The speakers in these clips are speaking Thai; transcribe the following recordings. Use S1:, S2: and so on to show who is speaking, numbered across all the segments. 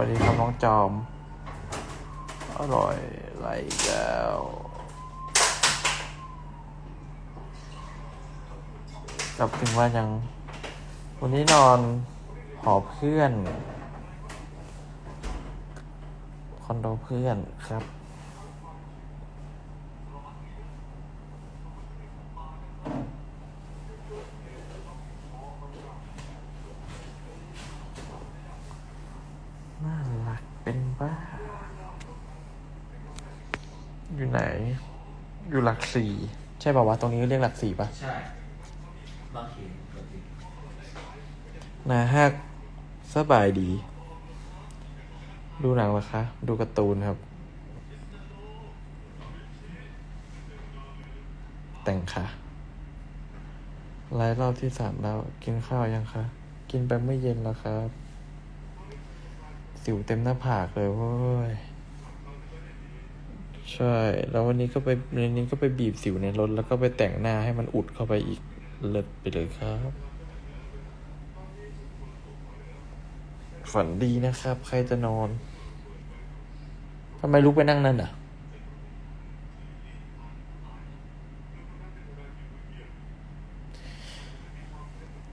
S1: วัสดีครับน้องจอม อร่อยไรแล้วกลับถึงว่ายัง วันนี้นอนหอเพื่อน คอนโดเพื่อนครับ น่ารักเป็นบ้า อยู่ไหน อยู่หลั กสี่ใช่ป่าวะตรงนี้เรียกหลักสี่ปะ
S2: ใช่บางทีบางที
S1: นาฮักสบายดี ดูหนังเหรอคะ ดูการ์ตูนครับ แต่งค่ะไลฟ์รอบที่สามแล้ว กินข้าวยังคะ กินไปเมื่อเย็นแล้วครับ สิวเต็มหน้าผากเลยเว้ย ใช่ แล้ววันนี้ก็ไปวันนี้ก็ไปบีบสิวในรถ แล้วก็ไปแต่งหน้าให้มันอุดเข้าไปอีกเลิศไปเลยครับ ฝันดีนะครับ ใครจะนอนทำไมลุกไปนั่งนั่นอะ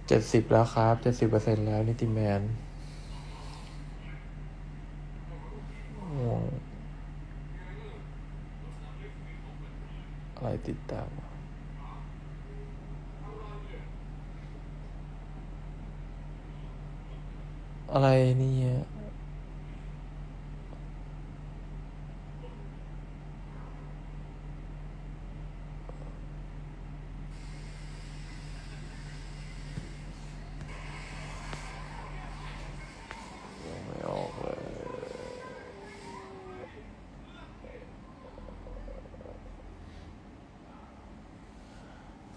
S1: เจ็ดสิบแล้วครับเจ็ดสิบเปอร์เซ็นแล้วนิติแมนง่วงอะไร ติดตามอะไรเนี่ยไม่ออกเลย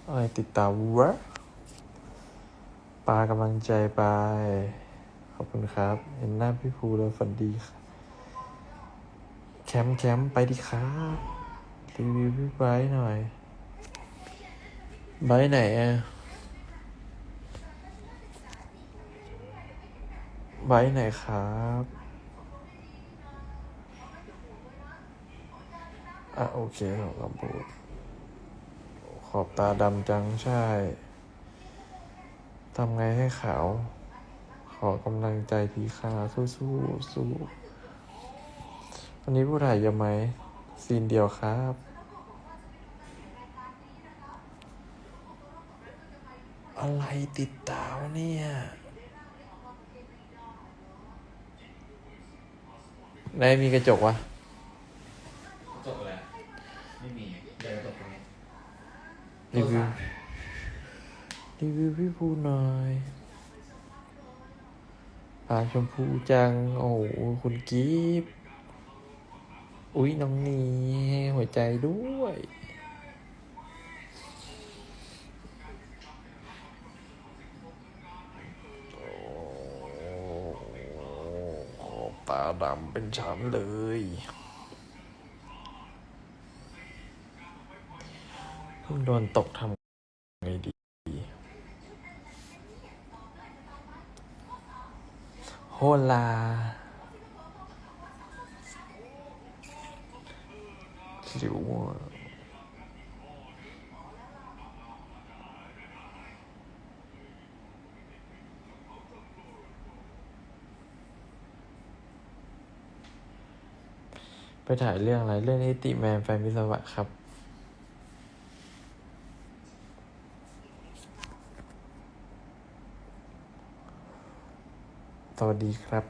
S1: อะไรติดตามวะปลากำลังใจไป ขอบคุณครับ เห็นหน้าพี่ภูแล้วฝันดีครับแคมป์แคมป์ไปดีครับรีวิวพี่ไบร์หน่อยไบร์ไหนอะไบร์ไหนครับอะโอเคสองคำพู อบตาดำจังใช่ ทำไงให้ขาว ขอกำลังใจทีค่ะสู้สู้สู้วันนี้ผู้ถ่ายยอะไหม ซีนเดียวครับอะไรติดตาวเนี่ย ไหนมีกระจกวะ
S2: จบแล้วไม่มีเดี๋ยวจบตรงนี้
S1: รีวิวรีวิวพี่ภูหน่อยปากชมพูจัง โอ้โหคุณกิฟต์อุ๊ยน้องนีให้หัวใจด้วยโอ้ขอบตาดำเป็นฉันเลย เพิ่ง โดนตกทำไงดี โฮลาหลิวอะไปถ่ายเรื่องอะไร เรื่องนิติแมนแฟนวิศวะครับ สวัสดีครับ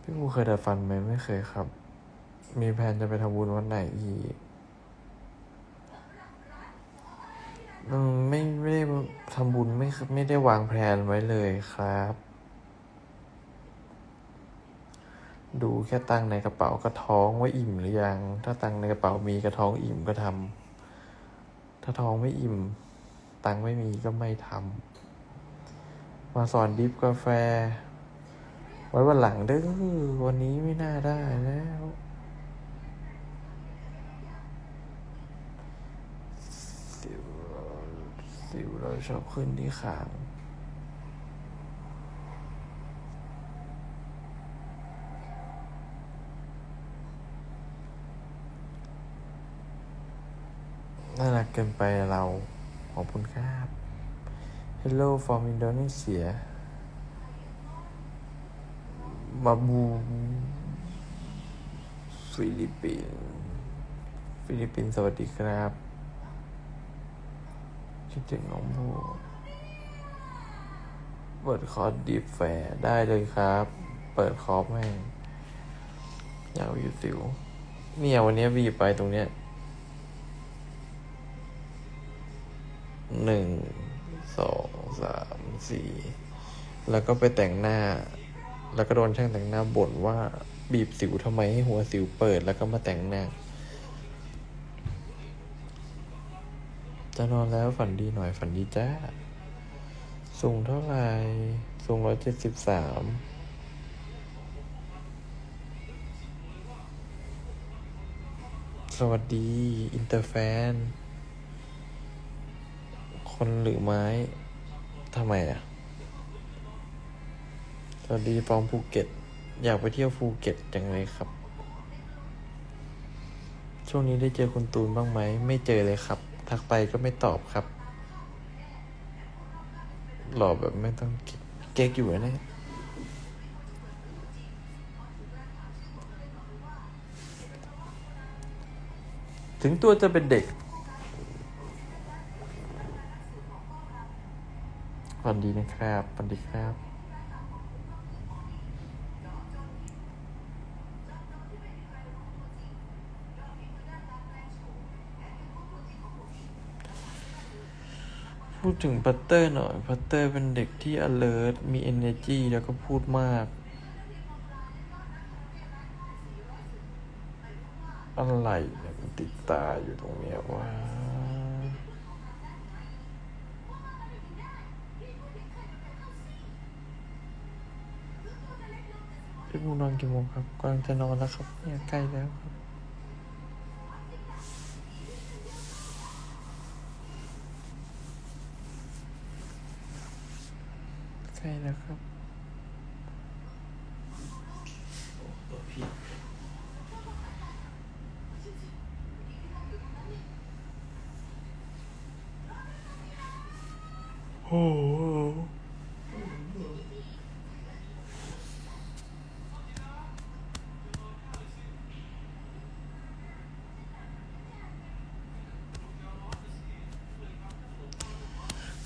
S1: พี่ภูเคยดัดฟันไหมไม่เคยครับ มีแผนจะไปทำบุญวันไหนอีกไม่ไม่ได้ทำบุญไม่ไม่ได้วางแผนไว้เลยครับ ดูแค่ตังในกระเป๋าก็ท้องว่าอิ่มหรือยัง ถ้าตังในกระเป๋ามีกระท้องอิ่มก็ทำถ้าท้องไม่อิ่ม ตังไม่มีก็ไม่ทำมาสอนดิฟกาแฟ ไว้วันหลังเด้อวันนี้ไม่น่าได้แล้วสิวสิวเราชอบขึ้นที่ขาง น่ารักเกินไปเรา ขอบคุณครับ Hello from Indonesia มาบูฟิลิปปินฟิลิปปินสวัสดีครับคิดถึงน้องบูเปิดคอร์สดีแฟร์ได้เลยครับ เปิดคอร์สแม่งอยากอยู่สิวเนี่ยวันนี้บีไปตรงเนี้ย หนึ่งสองสามสี่แล้วก็ไปแต่งหน้า แล้วก็โดนช่างแต่งหน้าบ่นว่าบีบสิวทำไมให้หัวสิวเปิดแล้วก็มาแต่งหน้า จะนอนแล้วฝันดีหน่อยฝันดีจ้า สูงเท่าไหร่ สูงร้อยเจ็ดสิบสามสวัสดี อินเตอร์แฟน คนหรือไม้ทำไมอะสวัสดีฟองภูเก็ต อยากไปเที่ยวภูเก็ตจังเลยครับ ช่วงนี้ได้เจอคุณตูนบ้างไหม ไม่เจอเลยครับ ทักไปก็ไม่ตอบครับ หล่อแบบไม่ต้องเก๊กอยู่นะเนี่ยถึงตัวจะเป็นเด็ก สวัสดีนะครับสวัสดีครับพูดถึงพัตเตอร์หน่อย พัตเตอร์เป็นเด็กที่ alert มี energy แล้วก็พูดมาก อะไรเนี่ยมันติดตาอยู่ตรงเนี้ยว่า พี่บูนอนกี่โมงครับกำลังจะนอนแล้วครับเนี่ยใกล้แล้วครับ ใกล้แล้วครับ
S2: ตัวพี่
S1: โอ้โห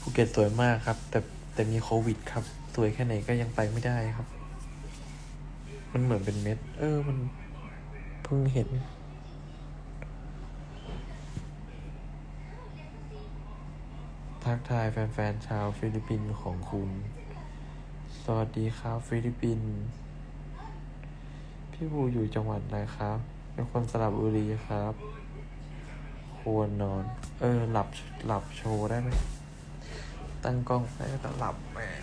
S1: ภูเก็ตสวยมากครับ แต่แต่มีโควิดครับ สวยแค่ไหนก็ยังไปไม่ได้ครับ มันเหมือนเป็นเม็ด เออ มันเพิ่งเห็น ทักทายแฟนๆชาวฟิลิปปินส์ของคุณ สวัสดีครับฟิลิปปินส์พี่บูอยู่จังหวัดอะไรครับ เป็นคนสระบุรีครับ ควรนอน เออ หลับหลับโชว์ได้ไหม ตั้งกล้องได้แต่หลับแม่ง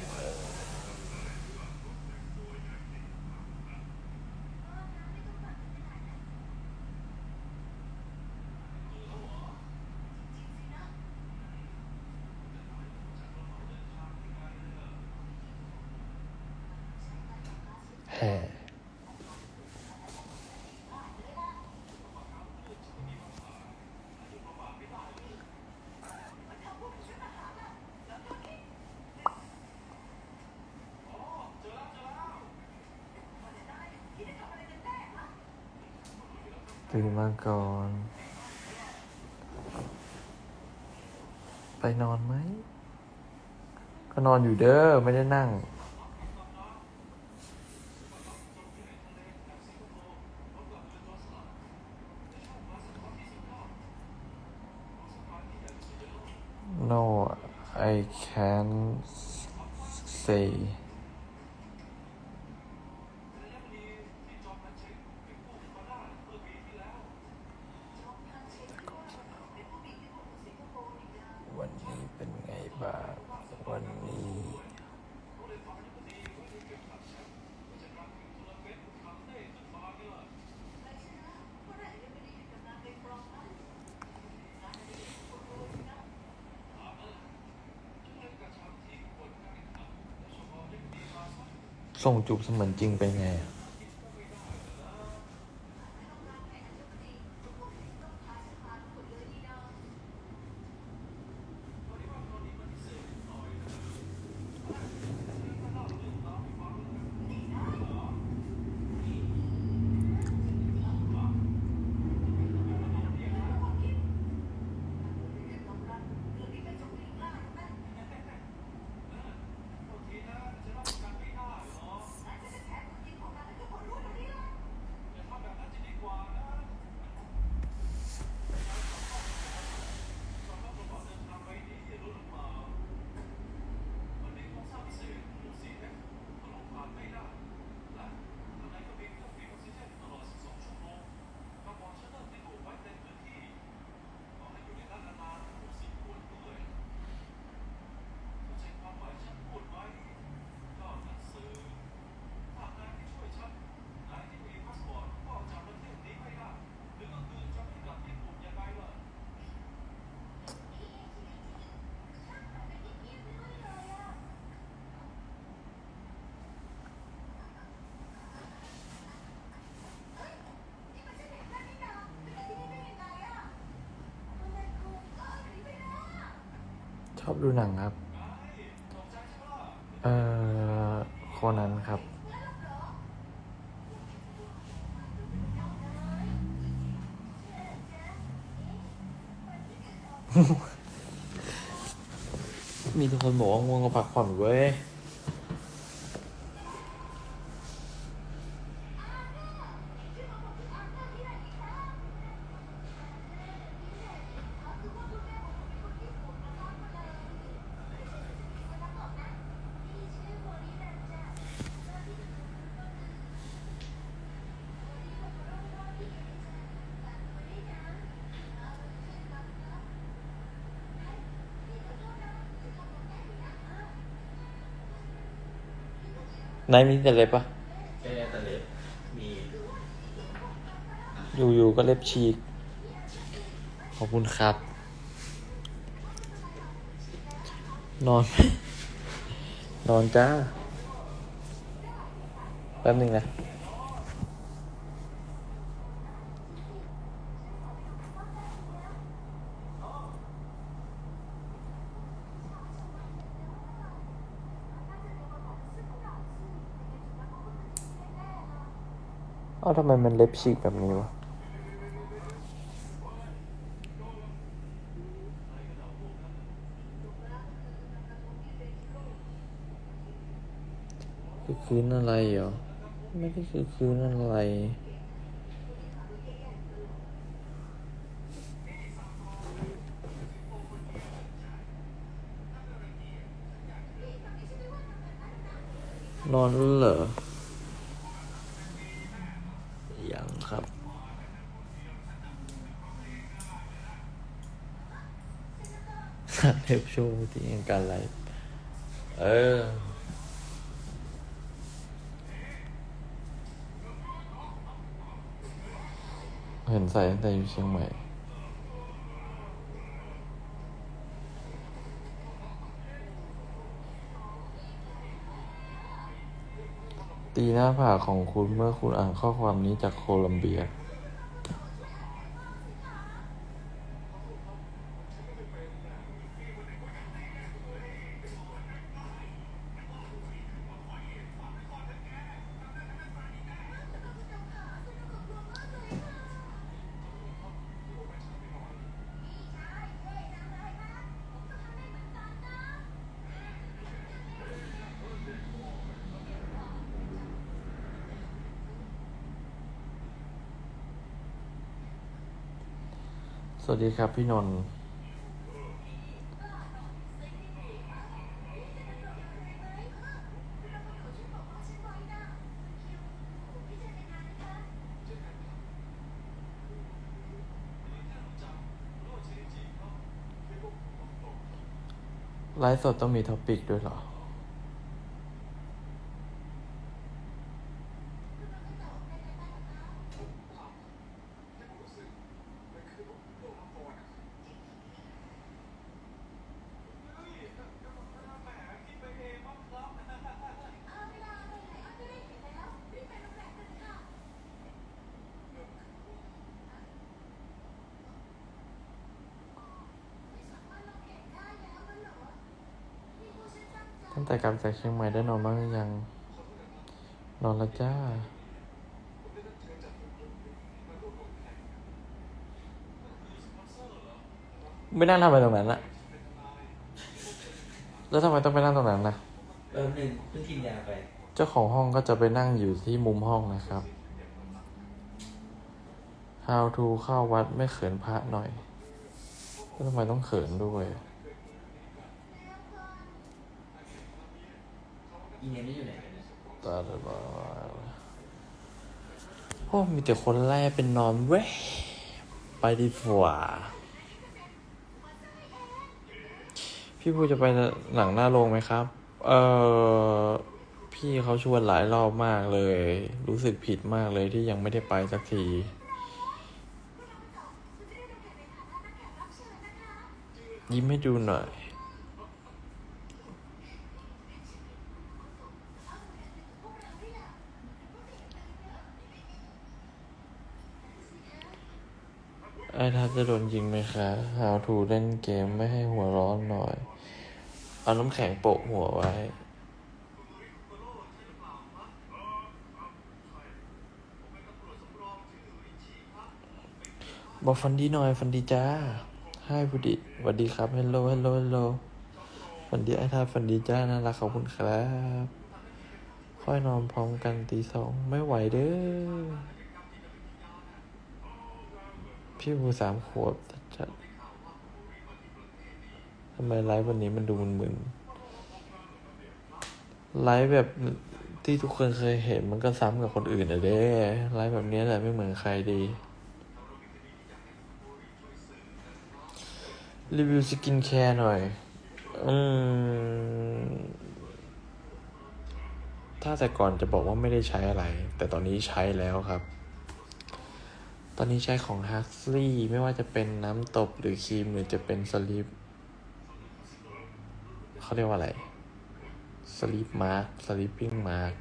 S1: เตื่นมาก่อน ไปนอนไหม ก็นอนอยู่เด้อ ไม่ได้นั่ง No I can't say「วันนี้เป็นไงบ้าง วันนี้ ส่งจูบเสมือนจริงเป็นไงอะ อบดูหนังครับ เอ่อโคนันครับ มีทุกคนบอกว่าง่วงก็พักผ่อนเว้ย นายมีแต่เล็บปะ
S2: แค่แต่เล็บมี
S1: อยู่ๆก็เล็บฉีก ขอบคุณครับ นอน นอนจ้า แป๊บหนึ่งนะ ทำไมมันเล็บฉีกแบบนี้วะคือคืนอะไรเหรอ ไม่ได้คือคืนอะไรนอนเหรอ ยังครับ เทป โชว์ที่ยังการไลฟ์เออ เห็นใส่ตั้งแต่อยู่เชียงใหม่ตีหน้าผากของคุณเมื่อคุณอ่านข้อความนี้จากโคลัมเบีย สวัสดีครับพี่นนท์ไลฟ์สดต้องมีท็อปิกด้วยเหรอ ลับจากเชียงใหม่ได้นอนบ้างหรือยัง นอนและจ้า ไม่นั่งทำอะไรตรงนั้นอะแล้วทำไมต้องไปนั่งตรงนั้นนะ
S2: เออหนึ่งเพิ่งกินยาไป
S1: เจ้าของห้องก็จะไปนั่งอยู่ที่มุมห้องนะครับ How to เข้าวัดไม่เขินพระหน่อย แล้วทำไมต้องเขินด้วย
S2: อีเนมนี่อยู่ไหนกันเนี่ย
S1: ตาเลยบาโอ้มีแต่คนแรกเป็นนอนเว้ย ไปดีกว่าพี่พูจะไปหนังหน้าโรงไหมครับ เออพี่เขาชวนหลายรอบมากเลย รู้สึกผิดมากเลยที่ยังไม่ได้ไปสักที ยิ้มให้ดูหน่อย ไอ้ทัศจะโดนยิงไหมคะ How to เล่นเกมไม่ให้หัวร้อนหน่อย เอาน้ำแข็งโปะหัวไว้ บอกฟันดีหน่อย ฟันดีจ้าให้พุดิสวัสดีครับเฮลโลเฮลโลเฮลโลฟันดีไอ้ทัศฟันดีจ้าน่ารักขอบคุณครับ ค่อยนอนพร้อมกันตีสองไม่ไหวเด้อ พี่ภูสามขวบจัดทำไมไลฟ์วันนี้มันดูมึนๆไลฟ์แบบที่ทุกคนเคยเห็นมันก็ซ้ำกับคนอื่นอะเด้ไลฟ์แบบนี้แหละไม่เหมือนใครดี รีวิวสกินแคร์หน่อย อืม ถ้าแต่ก่อนจะบอกว่าไม่ได้ใช้อะไร แต่ตอนนี้ใช้แล้วครับ ตอนนี้ใช้ของ h ั x ลี่ไม่ว่าจะเป็นน้ำตบหรือครีมหรือจะเป็นสลิปเขาเรียกว่าอะไรสลิปมาร์คสลิปปิ้งมาร์ค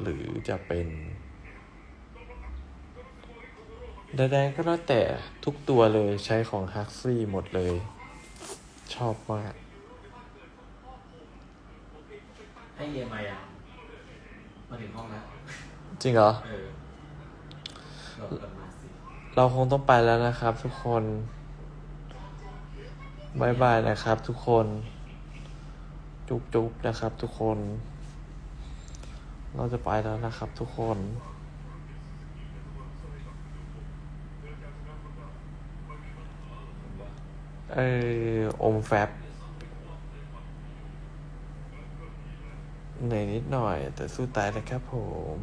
S1: หรือจะเป็นใดๆก็แล้วแต่ทุกตัวเลยใช้ของ h ั x ลี่หมดเลย ชอบมาก
S2: ให้เยมายังมาถึงห้องแล้ว
S1: จริงเหรอ
S2: เออเรากลับมาสิ
S1: เราคงต้องไปแล้วนะครับทุกคนบายบายนะครับทุกคน จุ๊บจุบนะครับทุกคน เราจะไปแล้วนะครับทุกคนเอออมแฟบเหนื่อยนิดหน่อย แต่สู้ตายนะครับผม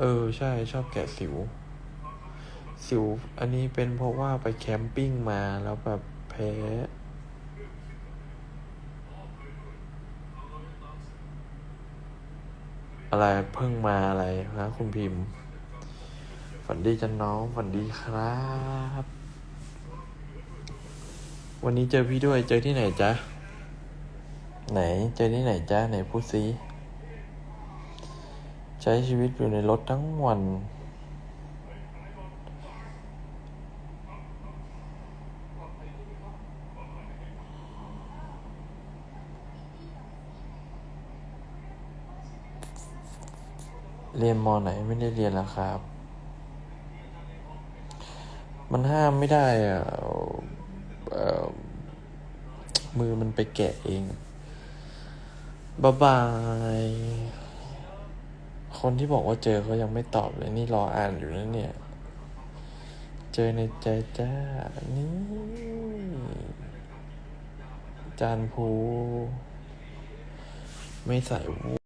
S1: เออ ใช่ชอบแกะสิว สิว อันนี้เป็นเพราะว่าไปแคมปิ้งมาแล้วแบบแพ้ อะไรเพิ่งมาอะไรนะคุณพิมพ์ ฝันดีจันน้องฝันดีครับ วันนี้เจอพี่ด้วยเจอที่ไหนจ๊ะ ไหนเจอที่ไหนจ๊ะ ไหนพูดซิ ใช้ชีวิตอยู่ในรถทั้งวัน เรียนมอไหนไม่ได้เรียนแล้วครับ มันห้ามไม่ได้อะมือมันไปแกะเอง บ๊ายบาย คนที่บอกว่าเจอเขายังไม่ตอบเลยนี่รออ่านอยู่นะเนี่ย เจอในใจจ้า นี่ จานภู ไม่ใส่วู